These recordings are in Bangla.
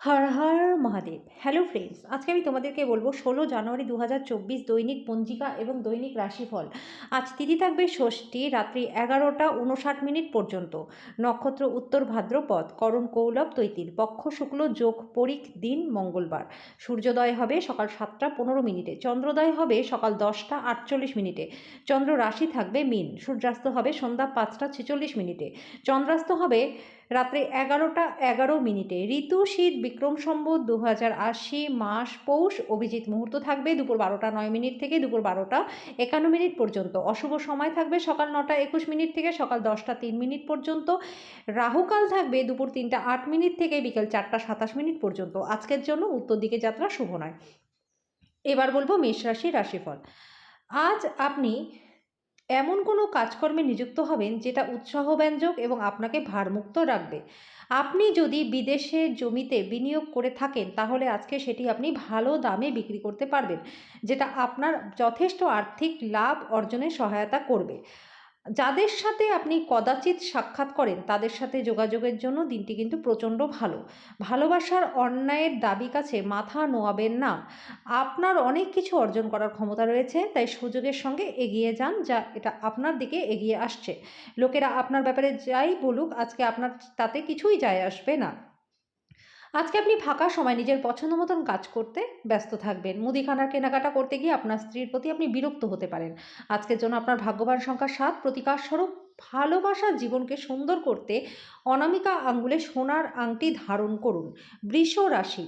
হর হর মহাদেব। হ্যালো ফ্রেন্ডস আজকে আমি তোমাদেরকে বলব ষোলো জানুয়ারি দু হাজার চব্বিশ দৈনিক পঞ্জিকা এবং দৈনিক রাশিফল। আজ তিথি থাকবে ষষ্ঠী, রাত্রি এগারোটা উনষাট মিনিট পর্যন্ত। নক্ষত্র উত্তর ভাদ্রপদ, করণ কৌলভ তৈতিল, পক্ষ শুক্ল যোগ পরিক দিন মঙ্গলবার। সূর্যোদয় হবে সকাল সাতটা পনেরো মিনিটে, চন্দ্রোদয় হবে সকাল দশটা আটচল্লিশ মিনিটে। চন্দ্র রাশি থাকবে মিন, সূর্যাস্ত হবে সন্ধ্যা পাঁচটা ছেচল্লিশ মিনিটে। চন্দ্রাস্ত হবে রাত্রে এগারোটা এগারো মিনিটে ঋতু শীত বিক্রম সম্বত দু হাজার আশি মাস পৌষ অভিজিৎ মুহূর্ত থাকবে দুপুর বারোটা নয় মিনিট থেকে দুপুর বারোটা একান্ন মিনিট পর্যন্ত। অশুভ সময় থাকবে সকাল নটা একুশ মিনিট থেকে সকাল দশটা তিন মিনিট পর্যন্ত। রাহুকাল থাকবে দুপুর তিনটা আট মিনিট থেকে বিকেল চারটা সাতাশ মিনিট পর্যন্ত। আজকের জন্য উত্তর দিকে যাত্রা শুভ নয়। এবার বলব মেষ রাশি রাশিফল। আজ আপনি এমন কোনো কাজকর্মে নিযুক্ত হবেন যেটা উৎসাহব্যঞ্জক এবং আপনাকে ভারমুক্ত রাখবে। আপনি যদি বিদেশে জমিতে বিনিয়োগ করে থাকেন, তাহলে আজকে সেটি আপনি ভালো দামে বিক্রি করতে পারবেন, যেটা আপনার যথেষ্ট আর্থিক লাভ অর্জনে সহায়তা করবে। যাদের সাথে আপনি কদাচিৎ সাক্ষাৎ করেন, তাদের সাথে যোগাযোগের জন্য দিনটি কিন্তু প্রচণ্ড ভালো। ভালোবাসার অন্যায়ের দাবি কাছে মাথা নোয়াবেন না। আপনার অনেক কিছু অর্জন করার ক্ষমতা রয়েছে, তাই সুযোগের সঙ্গে এগিয়ে যান, যা এটা আপনার দিকে এগিয়ে আসছে। লোকেরা আপনার ব্যাপারে যাই বলুক, আজকে আপনার তাতে কিছুই যায় আসবে না। আজকে আপনি ফাঁকা সময় নিজের পছন্দ মতন কাজ করতে ব্যস্ত থাকবেন। মুদিখানার কেনাকাটা করতে গিয়ে আপনার স্ত্রীর প্রতি আপনি বিরক্ত হতে পারেন। আজকের জন্য আপনার ভাগ্যবান সংখ্যা সাত। প্রতিকার স্বরূপ ভালোবাসার জীবনকে সুন্দর করতে অনামিকা আঙ্গুলে সোনার আংটি ধারণ করুন। বৃষ রাশি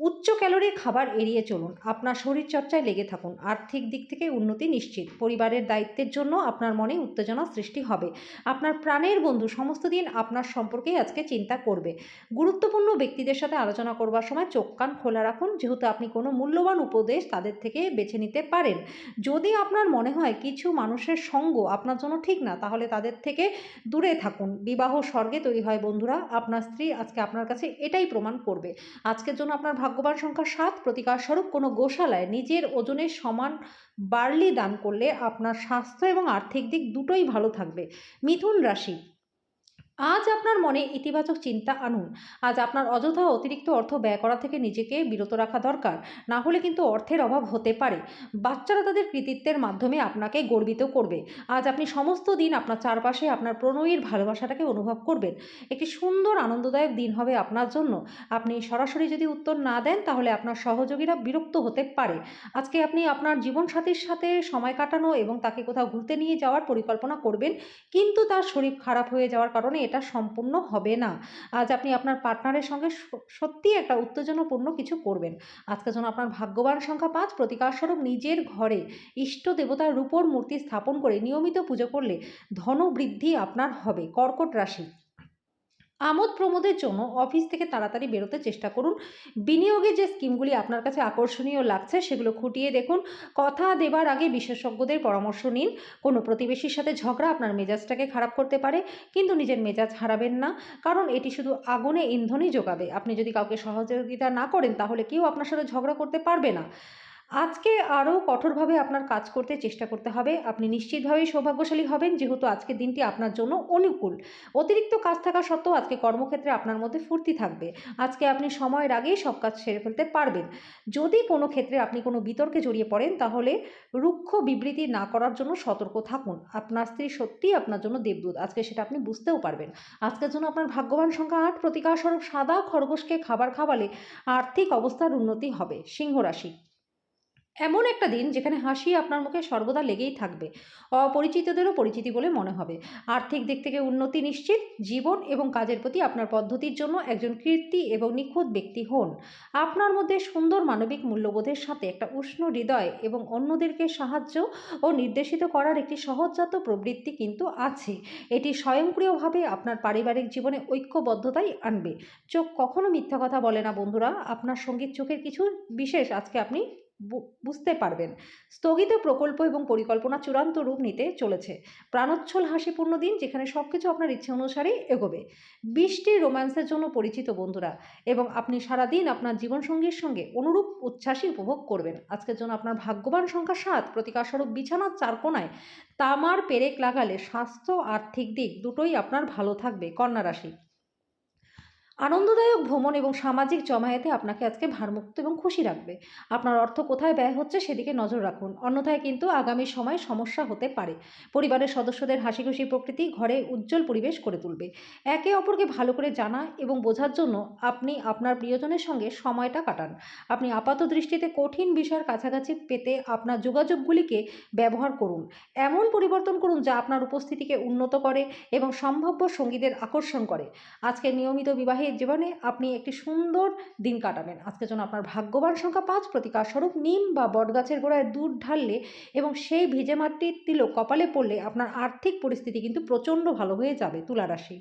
উচ্চ ক্যালোরির খাবার এড়িয়ে চলুন। আপনার শরীরচর্চায় লেগে থাকুন। আর্থিক দিক থেকে উন্নতি নিশ্চিত। পরিবারের দায়িত্বের জন্য আপনার মনে উত্তেজনা সৃষ্টি হবে। আপনার প্রাণের বন্ধু সমস্ত দিন আপনার সম্পর্কেই আজকে চিন্তা করবে। গুরুত্বপূর্ণ ব্যক্তিদের সাথে আলোচনা করবার সময় চোখ কান খোলা রাখুন। যেহেতু আপনি কোনো মূল্যবান উপদেশ তাদের থেকে বেছে নিতে পারেন। যদি আপনার মনে হয় কিছু মানুষের সঙ্গ আপনার জন্য ঠিক না, তাহলে তাদের থেকে দূরে থাকুন। বিবাহ স্বর্গে তৈরি হয় বন্ধুরা। আপনার স্ত্রী আজকে আপনার কাছে এটাই প্রমাণ করবে। আজকের জন্য আপনার ভাগ্যবান সংখ্যা সাত প্রতিকার স্বরূপ কোনো গোশালায় নিজের ওজনের সমান বার্লি দান করলে আপনার স্বাস্থ্য এবং আর্থিক দিক দুটোই ভালো থাকবে। মিথুন রাশি আজ আপনার মনে ইতিবাচক চিন্তা আনুন। আজ আপনার অযথা অতিরিক্ত অর্থ ব্যয় করা থেকে নিজেকে বিরত রাখা দরকার। না হলে কিন্তু অর্থের অভাব হতে পারে। বাচ্চারা তাদের কৃতিত্বের মাধ্যমে আপনাকে গর্বিত করবে। আজ আপনি সমস্ত দিন আপনার চারপাশে আপনার প্রণয়ীর ভালোবাসাটাকে অনুভব করবেন। একটি সুন্দর আনন্দদায়ক দিন হবে আপনার জন্য। আপনি সরাসরি যদি উত্তর না দেন, তাহলে আপনার সহযোগীরা বিরক্ত হতে পারে। আজকে আপনি আপনার জীবনসাথীর সাথে সময় কাটানো এবং তাকে কোথাও ঘুরতে নিয়ে যাওয়ার পরিকল্পনা করবেন, কিন্তু তার শরীর খারাপ হয়ে যাওয়ার কারণে এটা সম্পূর্ণ হবে না। আজ আপনি আপনার পার্টনারের সঙ্গে সত্যিই একটা উত্তেজনাপূর্ণ কিছু করবেন। আজকের জন্য আপনার ভাগ্যবান সংখ্যা পাঁচ প্রতিকারস্বরূপ নিজের ঘরে ইষ্ট দেবতার রূপর মূর্তি স্থাপন করে নিয়মিত পুজো করলে ধনবৃদ্ধি আপনার হবে। কর্কট রাশি আমোদ প্রমোদের জন্য অফিস থেকে তাড়াতাড়ি বেরোতে চেষ্টা করুন। বিনিয়োগে যে স্কিমগুলি আপনার কাছে আকর্ষণীয় লাগছে, সেগুলো খুঁটিয়ে দেখুন। কথা দেবার আগে বিশেষজ্ঞদের পরামর্শ নিন। কোনো প্রতিবেশীর সাথে ঝগড়া আপনার মেজাজটাকে খারাপ করতে পারে, কিন্তু নিজের মেজাজ হারাবেন না। কারণ এটি শুধু আগুনে ইন্ধনই যোগাবে আপনি যদি কাউকে সহযোগিতা না করেন, তাহলে কেউ আপনার সাথে ঝগড়া করতে পারবে না। আজকে আরও কঠোরভাবে আপনার কাজ করতে চেষ্টা করতে হবে। আপনি নিশ্চিতভাবেই সৌভাগ্যশালী হবেন, যেহেতু আজকের দিনটি আপনার জন্য অনুকূল। অতিরিক্ত কাজ থাকা সত্ত্বেও আজকে কর্মক্ষেত্রে আপনার মধ্যে ফুর্তি থাকবে। আজকে আপনি সময়ের আগেই সব কাজ সেরে ফেলতে পারবেন। যদি কোনো ক্ষেত্রে আপনি কোনো বিতর্কে জড়িয়ে পড়েন, তাহলে রুক্ষ বিবৃতি না করার জন্য সতর্ক থাকুন। আপনার স্ত্রী সত্যিই আপনার জন্য দেবদূত, আজকে সেটা আপনি বুঝতেও পারবেন। আজকের জন্য আপনার ভাগ্যবান সংখ্যা আট প্রতিকারস্বরূপ সাদা খরগোশকে খাবার খাওয়ালে আর্থিক অবস্থার উন্নতি হবে। সিংহ রাশি এমন একটা দিন যেখানে হাসি আপনার মুখে সর্বদা লেগেই থাকবে। অপরিচিতদেরও পরিচিতি বলে মনে হবে। আর্থিক দিক থেকে উন্নতি নিশ্চিত, জীবন এবং কাজের প্রতি আপনার পদ্ধতির জন্য একজন কীর্তি এবং নিখুঁত ব্যক্তি হন। আপনার মধ্যে সুন্দর মানবিক মূল্যবোধের সাথে একটা উষ্ণ হৃদয় এবং অন্যদেরকে সাহায্য ও নির্দেশিত করার একটি সহজজাত প্রবৃত্তি কিন্তু আছে। এটি স্বয়ংক্রিয়ভাবে আপনার পারিবারিক জীবনে ঐক্যবদ্ধতাই আনবে। চোখ কখনো মিথ্যা কথা বলে না বন্ধুরা। আপনার সংগীত চোখের কিছু বিশেষ আজকে আপনি বুঝতে পারবেন। স্থগিত প্রকল্প এবং পরিকল্পনা চূড়ান্ত রূপ নিতে চলেছে। প্রাণোচ্ছল, হাসিপূর্ণ দিন যেখানে সব কিছু আপনার ইচ্ছে অনুসারেই এগোবে। বৃষ্টি রোম্যান্সের জন্য পরিচিত বন্ধুরা এবং আপনি সারাদিন আপনার জীবনসঙ্গীর সঙ্গে অনুরূপ উচ্ছ্বাসই উপভোগ করবেন। আজকের জন্য আপনার ভাগ্যবান সংখ্যা সাত। প্রতিকারস্বরূপ বিছানার চার কোনায় তামার পেরেক লাগালে স্বাস্থ্য, আর্থিক দিক দুটোই আপনার ভালো থাকবে। কন্যা রাশি আনন্দদায়ক ভ্রমণ এবং সামাজিক জমায়েতে আপনাকে আজকে ভারমুক্ত এবং খুশি রাখবে। আপনার অর্থ কোথায় ব্যয় হচ্ছে সেদিকে নজর রাখুন। অন্যথায় কিন্তু আগামী সময় সমস্যা হতে পারে। পরিবারের সদস্যদের হাসি খুশি প্রকৃতি ঘরে উজ্জ্বল পরিবেশ করে তুলবে। একে অপরকে ভালো করে জানা এবং বোঝার জন্য আপনি আপনার প্রিয়জনের সঙ্গে সময়টা কাটান। আপনি আপাত দৃষ্টিতে কঠিন বিষয়ের কাছাকাছি পেতে আপনার যোগাযোগগুলিকে ব্যবহার করুন। এমন পরিবর্তন করুন যা আপনার উপস্থিতিকে উন্নত করে এবং সম্ভাব্য সঙ্গীদের আকর্ষণ করে। আজকে নিয়মিত বিবাহের জীবনে আপনি একটি সুন্দর দিন কাটাবেন। আজকে জন্য আপনার ভাগ্যবান সংখ্যা পাঁচ, প্রতিকার স্বরূপ নিম বা বটগাছের গোড়ায় দুধ ঢাললে এবং সেই ভিজে মাটির তিলক কপালে পড়লে আপনার আর্থিক পরিস্থিতি কিন্তু প্রচণ্ড ভালো হয়ে যাবে তুলা রাশি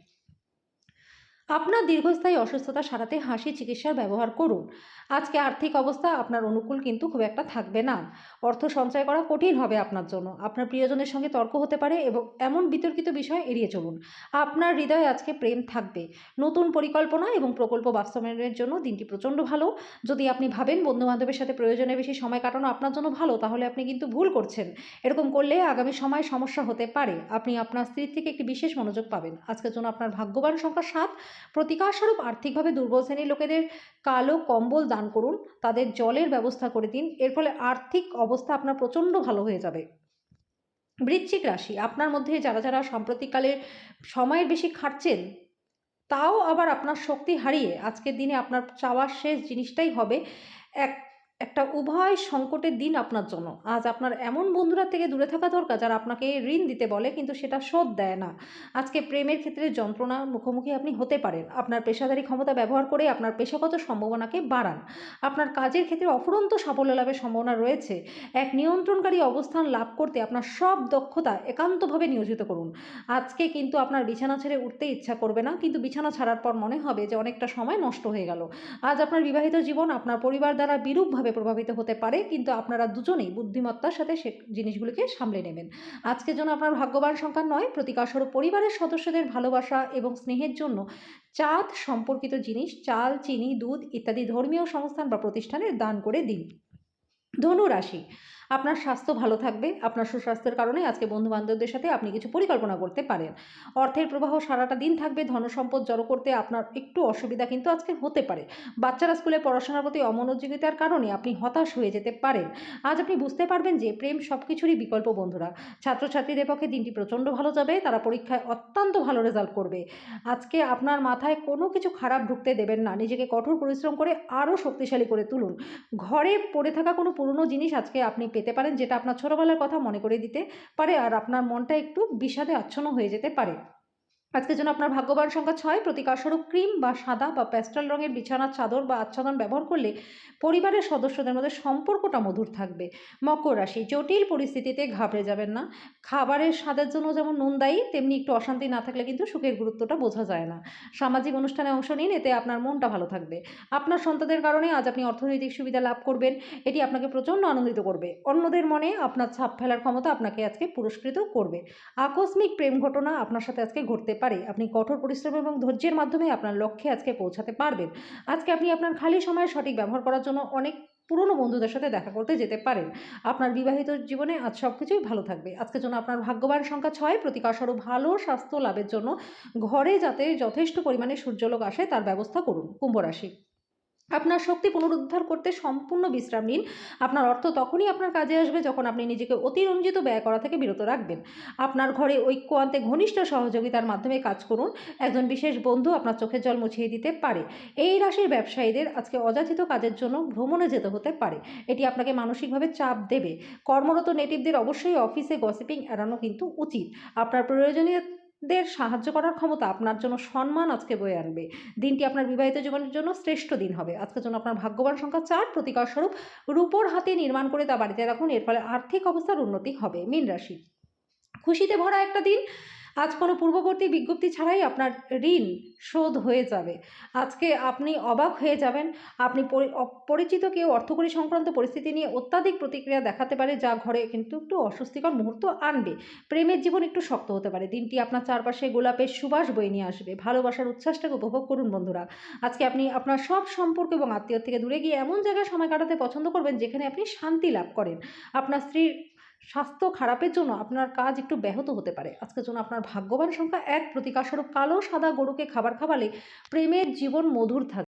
আপনার দীর্ঘস্থায়ী অসুস্থতা সারাতে হাসি চিকিৎসার ব্যবহার করুন। আজকে আর্থিক অবস্থা আপনার অনুকূল কিন্তু খুব একটা থাকবে না। অর্থ সঞ্চয় করা কঠিন হবে আপনার জন্য। আপনার প্রিয়জনের সঙ্গে তর্ক হতে পারে এবং এমন বিতর্কিত বিষয় এড়িয়ে চলুন। আপনার হৃদয়ে আজকে প্রেম থাকবে। নতুন পরিকল্পনা এবং প্রকল্প বাস্তবায়নের জন্য দিনটি প্রচণ্ড ভালো। যদি আপনি ভাবেন বন্ধুবান্ধবের সাথে প্রয়োজনে বেশি সময় কাটানো আপনার জন্য ভালো, তাহলে আপনি কিন্তু ভুল করছেন। এরকম করলে আগামী সময় সমস্যা হতে পারে। আপনি আপনার স্ত্রীর থেকে একটি বিশেষ মনোযোগ পাবেন। আজকের জন্য আপনার ভাগ্যবান সংখ্যা সাত। প্রতিকারস্বরূপ আর্থিকভাবে দুর্বল শ্রেণির লোকেদের কালো কম্বল দান করুন। তাদের জলের ব্যবস্থা করে দিন। এর ফলে আর্থিক অবস্থা আপনার প্রচণ্ড ভালো হয়ে যাবে। বৃশ্চিক রাশি, আপনার মধ্যে যারা যারা সাম্প্রতিককালে সময়ের বেশি খাটছেন, তাও আবার আপনার শক্তি হারিয়ে আজকের দিনে আপনার চাওয়ার শেষ জিনিসটাই হবে এক একটা উভয় সংকটের দিন আপনার জন্য। আজ আপনার এমন বন্ধুরা থেকে দূরে থাকা দরকার যারা আপনাকে ঋণ দিতে বলে, কিন্তু সেটা শোধ দেয় না। আজকে প্রেমের ক্ষেত্রে যন্ত্রণার মুখোমুখি আপনি হতে পারেন। আপনার পেশাদারি ক্ষমতা ব্যবহার করে আপনার পেশাগত সম্ভাবনাকে বাড়ান। আপনার কাজের ক্ষেত্রে অফুরন্ত সাফল্য লাভের সম্ভাবনা রয়েছে। এক নিয়ন্ত্রণকারী অবস্থান লাভ করতে আপনার সব দক্ষতা একান্তভাবে নিয়োজিত করুন। আজকে কিন্তু আপনার বিছানা ছেড়ে উঠতে ইচ্ছা করবে না, কিন্তু বিছানা ছাড়ার পর মনে হবে যে অনেকটা সময় নষ্ট হয়ে গেল। আজ আপনার বিবাহিত জীবন আপনার পরিবার দ্বারা বিরূপভাবে প্রভাবিত হতে পারে, কিন্তু আপনারা দুজনেই বুদ্ধিমত্তার সাথে সে জিনিসগুলিকে সামলে নেবেন। আজকের জন্য আপনার ভাগ্যবান সংখ্যা নয়, প্রতিকারস্বরূপ পরিবারের সদস্যদের ভালোবাসা এবং স্নেহের জন্য চাঁদ সম্পর্কিত জিনিস, চাল, চিনি, দুধ ইত্যাদি ধর্মীয় সংস্থান বা প্রতিষ্ঠানে দান করে দিন। ধনু রাশি আপনার স্বাস্থ্য ভালো থাকবে, আপনার সুস্বাস্থ্যের কারণে আজকে বন্ধু বান্ধবদের সাথে আপনি কিছু পরিকল্পনা করতে পারেন। অর্থের প্রবাহ সারাটা দিন থাকবে, ধনসম্পদ জড়ো করতে আপনার একটু অসুবিধা কিন্তু আজকে হতে পারে। বাচ্চারা স্কুলে পড়াশোনার প্রতি অমনোযোগিতার কারণে আপনি হতাশ হয়ে যেতে পারেন। আজ আপনি বুঝতে পারবেন যে প্রেম সব কিছুরই বিকল্প বন্ধুরা। ছাত্রছাত্রীদের পক্ষে দিনটি প্রচণ্ড ভালো যাবে, তারা পরীক্ষায় অত্যন্ত ভালো রেজাল্ট করবে। আজকে আপনার মাথায় কোনো কিছু খারাপ ঢুকতে দেবেন না, নিজেকে কঠোর পরিশ্রম করে আরও শক্তিশালী করে তুলুন। ঘরে পড়ে থাকা কোনো পুরনো জিনিস আজকে আপনি পেতে পারেন, যেটা আপনার ছোটোবেলার কথা মনে করে দিতে পারে, আর আপনার মনটা একটু বিষাদে আচ্ছন্ন হয়ে যেতে পারে। আজকের জন্য আপনার ভাগ্যবান সংখ্যা ছয়। প্রতিকারস্বরূপ ক্রিম বা সাদা বা প্যাস্টেল রঙের বিছানার চাদর বা আচ্ছাদন ব্যবহার করলে পরিবারের সদস্যদের মধ্যে সম্পর্কটা মধুর থাকবে। মকর রাশি, জটিল পরিস্থিতিতে ঘাবড়ে যাবেন না। খাবারের স্বাদের জন্য যেমন নুন দায়ী, তেমনি একটু অশান্তি না থাকলে কিন্তু সুখের গুরুত্বটা বোঝা যায় না। সামাজিক অনুষ্ঠানে অংশ নিন, এতে আপনার মনটা ভালো থাকবে। আপনার সন্তানদের কারণে আজ আপনি অর্থনৈতিক সুবিধা লাভ করবেন। এটি আপনাকে প্রচণ্ড আনন্দিত করবে। অন্যদের মনে আপনার ছাপ ফেলার ক্ষমতা আপনাকে আজকে পুরস্কৃত করবে। আকস্মিক প্রেম ঘটনা আপনার সাথে আজকে ঘটতে পারে, আপনি কঠোর পরিশ্রম এবং ধৈর্যের মাধ্যমে আপনার লক্ষ্যে আজকে পৌঁছাতে পারবেন। আজকে আপনি আপনার খালি সময় সঠিক ব্যবহার করার জন্য অনেক পুরনো বন্ধুদের সাথে দেখা করতে যেতে পারেন। আপনার বিবাহিত জীবনে আজ সব কিছুই ভালো থাকবে। আজকের জন্য আপনার ভাগ্যবান সংখ্যা ছয়। প্রতিকারস্বরূপ ভালো স্বাস্থ্য লাভের জন্য ঘরে যাতে যথেষ্ট পরিমাণে সূর্যলোক আসে, তার ব্যবস্থা করুন। কুম্ভ রাশি আপনার শক্তি পুনরুদ্ধার করতে সম্পূর্ণ বিশ্রাম নিন। আপনার অর্থ তখনই আপনার কাজে আসবে যখন আপনি নিজেকে অতিরঞ্জিত ব্যয় করা থেকে বিরত রাখবেন। আপনার ঘরে ঐক্য আনতে ঘনিষ্ঠ সহযোগিতার মাধ্যমে কাজ করুন। একজন বিশেষ বন্ধু আপনার চোখের জল মুছিয়ে দিতে পারে। এই রাশির ব্যবসায়ীদের আজকে অযাচিত কাজের জন্য ভ্রমণে যেতে হতে পারে। এটি আপনাকে মানসিকভাবে চাপ দেবে। কর্মরত নেটিভদের অবশ্যই অফিসে গসিপিং এড়ানো কিন্তু উচিত। আপনার প্রয়োজনীয় দের সাহায্য করার ক্ষমতা আপনার জন্য সম্মান আজকে বয়ে আনবে। দিনটি আপনার বিবাহিত জীবনের জন্য শ্রেষ্ঠ দিন হবে। আজকের জন্য আপনার ভাগ্যবান সংখ্যা চার প্রতিকার স্বরূপ রূপোর হাতে নির্মাণ করে তা বাড়িতে রাখুন। এর ফলে আর্থিক অবস্থার উন্নতি হবে। মীন রাশি। খুশিতে ভরা একটা দিন। আজ কোনো পূর্ববর্তী বিজ্ঞপ্তি ছাড়াই আপনার ঋণ শোধ হয়ে যাবে। আজকে আপনি অবাক হয়ে যাবেন। আপনি পরি- অপরিচিত কেউ অর্থকরী সংক্রান্ত পরিস্থিতি নিয়ে অত্যাধিক প্রতিক্রিয়া দেখাতে পারে, যা ঘরে কিন্তু একটু অস্বস্তিকর মুহূর্ত আনবে। প্রেমের জীবন একটু শক্ত হতে পারে। দিনটি আপনার চারপাশে গোলাপের সুবাস বয়ে নিয়ে আসবে। ভালোবাসার উচ্ছ্বাসটাকে উপভোগ করুন, বন্ধুরা। আজকে আপনি আপনার সব সম্পর্ক এবং আত্মীয় থেকে দূরে গিয়ে এমন জায়গায় সময় কাটাতে পছন্দ করবেন, যেখানে আপনি শান্তি লাভ করেন। আপনার স্ত্রীর স্বাস্থ্য খারাপের জন্য আপনার কাজ একটু ব্যাহত হতে পারে। আজকের জন্য আপনার ভাগ্যবান সংখ্যা এক প্রতিকারস্বরূপ কালো, সাদা গরুকে খাবার খাওয়ালে প্রেমের জীবন মধুর থাকবে